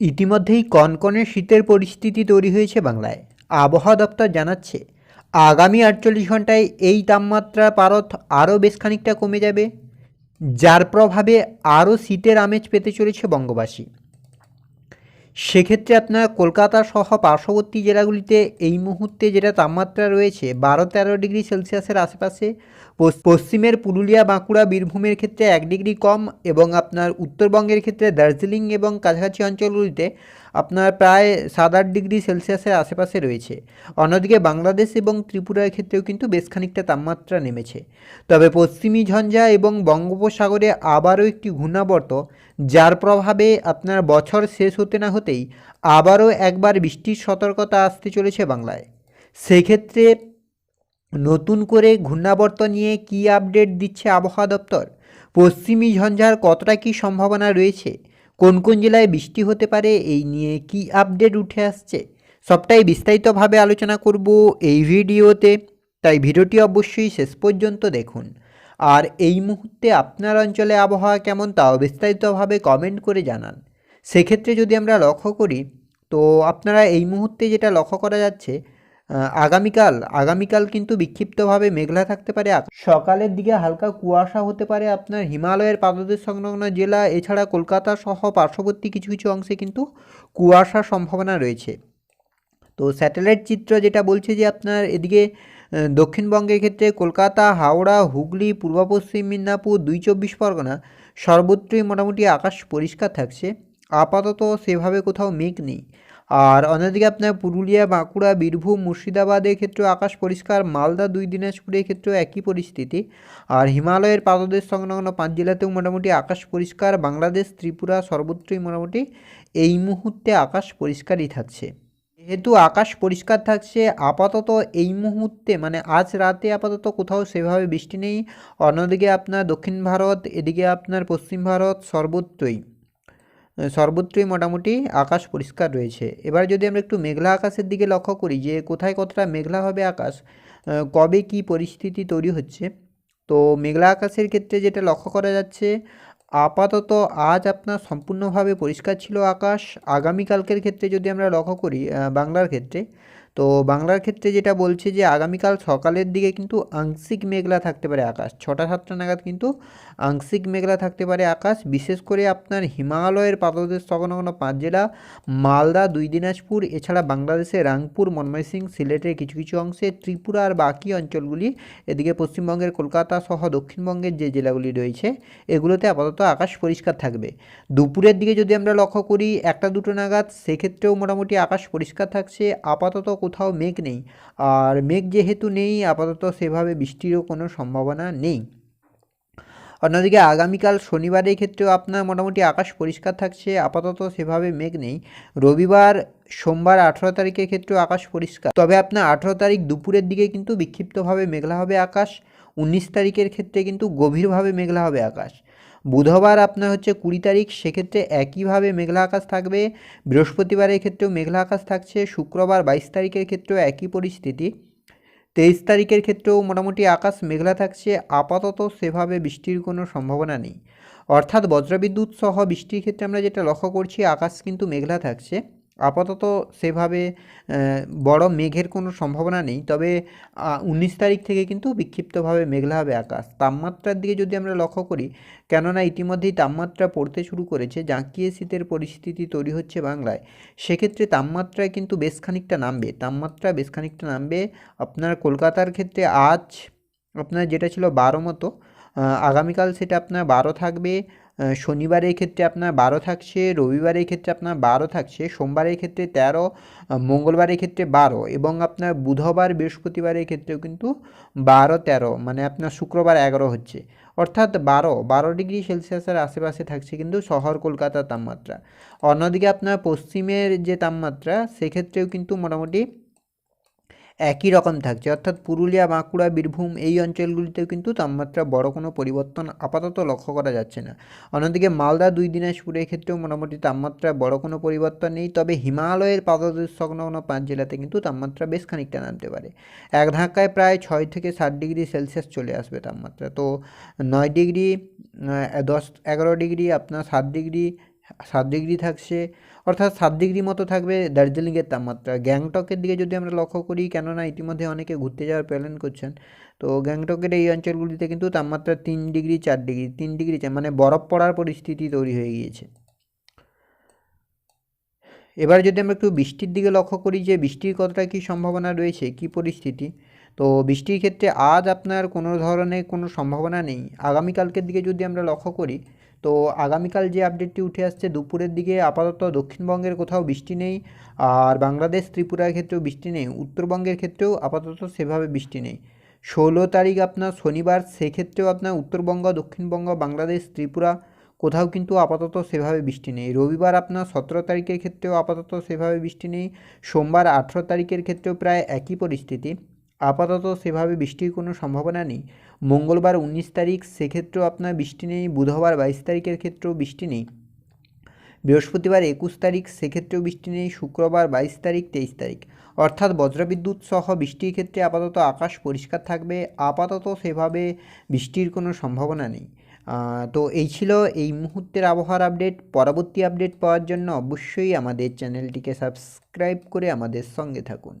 ইতিমধ্যেই কনকনে শীতের পরিস্থিতি তৈরি হয়েছে বাংলায়। আবহাওয়া দপ্তর জানাচ্ছে, আগামী আটচল্লিশ ঘন্টায় এই তাপমাত্রা পারত আরও বেশ খানিকটা কমে যাবে, যার প্রভাবে আরও শীতের আমেজ পেতে চলেছে বঙ্গবাসী। সেক্ষেত্রে আপনার কলকাতা সহ পার্শ্ববর্তী জেলাগুলিতে এই মুহূর্তে যেটা তাপমাত্রা রয়েছে বারো তেরো ডিগ্রি সেলসিয়াসের আশেপাশে পশ্চিমের পুরুলিয়া, বাঁকুড়া, বীরভূমের ক্ষেত্রে এক ডিগ্রি কম এবং আপনার উত্তরবঙ্গের ক্ষেত্রে দার্জিলিং এবং কাছাকাছি অঞ্চলগুলিতে আপনার প্রায় সাত আট ডিগ্রি সেলসিয়াসের আশেপাশে রয়েছে। অন্যদিকে বাংলাদেশ এবং ত্রিপুরার ক্ষেত্রেও কিন্তু বেশ খানিকটা তাপমাত্রা নেমেছে। তবে পশ্চিমী ঝঞ্ঝা এবং বঙ্গোপসাগরে আবারও একটি ঘূর্ণাবর্ত যার প্রভাবে আপনার বছর শেষ হতে না হতেই আবারও একবার বৃষ্টির সতর্কতা আসতে চলেছে বাংলায়। সেক্ষেত্রে নতুন করে ঘূর্ণাবর্ত নিয়ে কী আপডেট দিচ্ছে আবহাওয়া দপ্তর? পশ্চিমী ঝঞ্ঝার কতটা কী সম্ভাবনা রয়েছে? কোন কোন জেলায় বৃষ্টি হতে পারে? এই নিয়ে কী আপডেট উঠে আসছে? সবটাই বিস্তারিতভাবে আলোচনা করব এই ভিডিওতে। তাই ভিডিওটি অবশ্যই শেষ পর্যন্ত দেখুন। আর এই মুহূর্তে আপনার অঞ্চলে আবহাওয়া কেমন তাও বিস্তারিতভাবে কমেন্ট করে জানান সেক্ষেত্রে যদি আমরা লক্ষ্য করি, তো আপনারা এই মুহূর্তে যেটা লক্ষ্য করা যাচ্ছে আগামীকাল আগামীকাল কিন্তু বিক্ষিপ্তভাবে মেঘলা থাকতে পারে। সকালের দিকে হালকা কুয়াশা হতে পারে আপনার হিমালয়ের পাদদেশ সংলগ্ন জেলা, এছাড়া কলকাতা সহ পার্শ্ববর্তী কিছু কিছু অংশে কিন্তু কুয়াশার সম্ভাবনা রয়েছে তো স্যাটেলাইট চিত্র যেটা বলছে যে আপনার এদিকে দক্ষিণবঙ্গের ক্ষেত্রে কলকাতা, হাওড়া, হুগলি, পূর্ব পশ্চিম মিদনাপুর দুই চব্বিশ পরগনা সর্বত্রই মোটামুটি আকাশ পরিষ্কার থাকছে। আপাতত সেভাবে কোথাও মেঘ নেই। আর অন্যদিকে আপনার পুরুলিয়া, বাঁকুড়া, বীরভূম, মুর্শিদাবাদের ক্ষেত্রেও আকাশ পরিষ্কার। মালদা, দুই দিনাজপুরের ক্ষেত্রেও একই পরিস্থিতি। আর হিমালয়ের পাদদেশ সংলগ্ন পাঁচ জেলাতেও মোটামুটি আকাশ পরিষ্কার। বাংলাদেশ, ত্রিপুরা সর্বত্রই মোটামুটি এই মুহূর্তে আকাশ পরিষ্কারই থাকছে। যেহেতু আকাশ পরিষ্কার থাকছে, আপাতত এই মুহূর্তে মানে আজ রাতে আপাতত কোথাও সেভাবে বৃষ্টি নেই। অন্যদিকে আপনার দক্ষিণ ভারত, এদিকে আপনার পশ্চিম ভারত সর্বত্রই সর্বত্রই মোটামুটি আকাশ পরিষ্কার রয়েছে। এবার যদি আমরা একটু মেঘলা আকাশের দিকে লক্ষ্য করি যে কোথায় কতটা মেঘলা হবে আকাশ কবে কি পরিস্থিতি তৈরি হচ্ছে, তো মেঘলা আকাশের ক্ষেত্রে যেটা লক্ষ্য করা যাচ্ছে আপাতত আজ আপনার সম্পূর্ণভাবে পরিষ্কার ছিল আকাশ। আগামীকালকের ক্ষেত্রে যদি আমরা লক্ষ্য করি বাংলার ক্ষেত্রে তো বাংলার ক্ষেত্রে যেটা বলছে যে আগামীকাল সকালের দিকে কিন্তু আংশিক মেঘলা থাকতে পারে আকাশ। ছটা সাতটা নাগাদ কিন্তু আংশিক মেঘলা থাকতে পারে আকাশ। বিশেষ করে আপনার হিমালয়ের পাদদেশ সংলগ্ন পাঁচ জেলা, মালদা, দুই দিনাজপুর, এছাড়া বাংলাদেশের রাংপুর মনময়সিং সিলেটের কিছু কিছু অংশে, ত্রিপুরা আর বাকি অঞ্চলগুলি, এদিকে পশ্চিমবঙ্গের কলকাতা সহ দক্ষিণবঙ্গের যে জেলাগুলি রয়েছে, এগুলোতে আপাতত আকাশ পরিষ্কার থাকবে। দুপুরের দিকে যদি আমরা লক্ষ্য করি, একটা দুটো নাগাদ, সেক্ষেত্রেও মোটামুটি আকাশ পরিষ্কার থাকছে। আপাতত কোথাও মেঘ নেই। আর মেঘ যেহেতু নেই, আপাতত সেভাবে বৃষ্টিরও কোনো সম্ভাবনা নেই। অন্যদিকে আগামীকাল শনিবারের ক্ষেত্রেও আপনার মোটামুটি আকাশ পরিষ্কার থাকছে, আপাতত সেভাবে মেঘ নেই। রবিবার, সোমবার আঠেরো তারিখের ক্ষেত্রেও আকাশ পরিষ্কার। তবে আপনার আঠেরো তারিখ দুপুরের দিকে কিন্তু বিক্ষিপ্তভাবে মেঘলা হবে আকাশ, উনিশ তারিখের ক্ষেত্রে কিন্তু গভীরভাবে মেঘলা হবে আকাশ। বুধবার আপনার হচ্ছে কুড়ি তারিখ, সেক্ষেত্রে একইভাবে মেঘলা আকাশ থাকবে। বৃহস্পতিবারের ক্ষেত্রেও মেঘলা আকাশ থাকছে, শুক্রবার বাইশ তারিখের ক্ষেত্রেও একই পরিস্থিতি। তেইশ তারিখের ক্ষেত্রেও মোটামুটি আকাশ মেঘলা থাকছে, আপাতত সেভাবে বৃষ্টির কোনো সম্ভাবনা নেই। অর্থাৎ বজ্রবিদ্যুৎ সহ বৃষ্টির ক্ষেত্রে আমরা যেটা লক্ষ্য করছি, আকাশ কিন্তু মেঘলা থাকছে। আপাতত সেভাবে বড় মেঘের কোনো সম্ভাবনা নেই। তবে উনিশ তারিখ থেকে কিন্তু বিক্ষিপ্তভাবে মেঘলা হবে আকাশ। তাপমাত্রার দিকে যদি আমরা লক্ষ্য করি, কেননা ইতিমধ্যেই তাপমাত্রা পড়তে শুরু করেছে, জাঁকিয়ে শীতের পরিস্থিতি তৈরি হচ্ছে বাংলায়। সেক্ষেত্রে তাপমাত্রায় কিন্তু বেশ খানিকটা নামবে। তাপমাত্রা বেশ খানিকটা নামবে। আপনার কলকাতার ক্ষেত্রে আজ আপনার যেটা ছিল বারো মতো আগামীকাল সেটা আপনার বারো থাকবে। শনিবারের ক্ষেত্রে আপনার বারো থাকছে, রবিবারের ক্ষেত্রে আপনার বারো থাকছে, সোমবারের ক্ষেত্রে তেরো মঙ্গলবারের ক্ষেত্রে বারো এবং আপনার বুধবার, বৃহস্পতিবারের ক্ষেত্রেও কিন্তু বারো, তেরো মানে আপনার শুক্রবার এগারো হচ্ছে। অর্থাৎ বারো বারো ডিগ্রি সেলসিয়াসের আশেপাশে থাকছে কিন্তু শহর কলকাতার তাপমাত্রা। অন্যদিকে আপনার পশ্চিমের যে তাপমাত্রা, সেক্ষেত্রেও কিন্তু মোটামুটি একই রকম থাকছে। অর্থাৎ পুরুলিয়া, বাঁকুড়া, বীরভূম এই অঞ্চলগুলিতেও কিন্তু তাপমাত্রা বড় কোনো পরিবর্তন আপাতত লক্ষ্য করা যাচ্ছে না। অন্যদিকে মালদা দুই দিনাজপুরের ক্ষেত্রেও মোটামুটি তাপমাত্রা বড় কোনো পরিবর্তন নেই, তবে হিমালয়ের পাদদেশ সংলগ্ন পাঁচ জেলাতে কিন্তু তাপমাত্রা বেশ খানিকটা নামতে পারে। এক ধাক্কায় প্রায় ছয় থেকে সাত ডিগ্রি সেলসিয়াস চলে আসবে তাপমাত্রা। তো নয় ডিগ্রি দশ, এগারো ডিগ্রি, আপনার সাত ডিগ্রি সাত ডিগ্রি থাকছে, অর্থাৎ সাত ডিগ্রি মতো থাকবে দার্জিলিংয়ের তাপমাত্রা। গ্যাংটকের দিকে যদি আমরা লক্ষ্য করি, কেননা ইতিমধ্যে অনেকে ঘুরতে যাওয়ার প্ল্যান করছেন, তো গ্যাংটকের এই অঞ্চলগুলিতে কিন্তু তাপমাত্রা তিন ডিগ্রি, চার ডিগ্রি, তিন ডিগ্রি মানে বরফ পড়ার পরিস্থিতি তৈরি হয়ে গিয়েছে। এবার যদি আমরা একটু বৃষ্টির দিকে লক্ষ্য করি যে বৃষ্টির কতটা কী সম্ভাবনা রয়েছে, কী পরিস্থিতি, তো বৃষ্টির ক্ষেত্রে আজ আপনার কোনো ধরনের কোনো সম্ভাবনা নেই। আগামীকালকের দিকে যদি আমরা লক্ষ্য করি তো আগামীকাল যে আপডেটটি উঠে আসছে দুপুরের দিকে, আপাতত দক্ষিণবঙ্গের কোথাও বৃষ্টি নেই আর বাংলাদেশ, ত্রিপুরার ক্ষেত্রেও বৃষ্টি নেই, উত্তরবঙ্গের ক্ষেত্রেও আপাতত সেভাবে বৃষ্টি নেই। ষোলো তারিখ আপনার শনিবার, সেক্ষেত্রেও আপনার উত্তরবঙ্গ, দক্ষিণবঙ্গ, বাংলাদেশ, ত্রিপুরা কোথাও কিন্তু আপাতত সেভাবে বৃষ্টি নেই। রবিবার আপনার সতেরো তারিখের ক্ষেত্রেও আপাতত সেভাবে বৃষ্টি নেই, সোমবার আঠেরো তারিখের ক্ষেত্রেও প্রায় একই পরিস্থিতি। আপাতত সেভাবে বৃষ্টির কোনো সম্ভাবনা নেই। মঙ্গলবার উনিশ তারিখ, সেক্ষেত্রেও আপনার বৃষ্টি নেই। বুধবার বাইশ তারিখের ক্ষেত্রেও বৃষ্টি নেই। বৃহস্পতিবার একুশ তারিখ, সেক্ষেত্রেও বৃষ্টি নেই। শুক্রবার বাইশ তারিখ, তেইশ তারিখ। অর্থাৎ বজ্রবিদ্যুৎ সহ বৃষ্টির ক্ষেত্রে আপাতত আকাশ পরিষ্কার থাকবে। আপাতত সেভাবে বৃষ্টির কোনো সম্ভাবনা নেই। তো এই ছিল এই মুহূর্তের আবহাওয়ার আপডেট। পরবর্তী আপডেট পাওয়ার জন্য অবশ্যই আমাদের চ্যানেলটিকে সাবস্ক্রাইব করে আমাদের সঙ্গে থাকুন।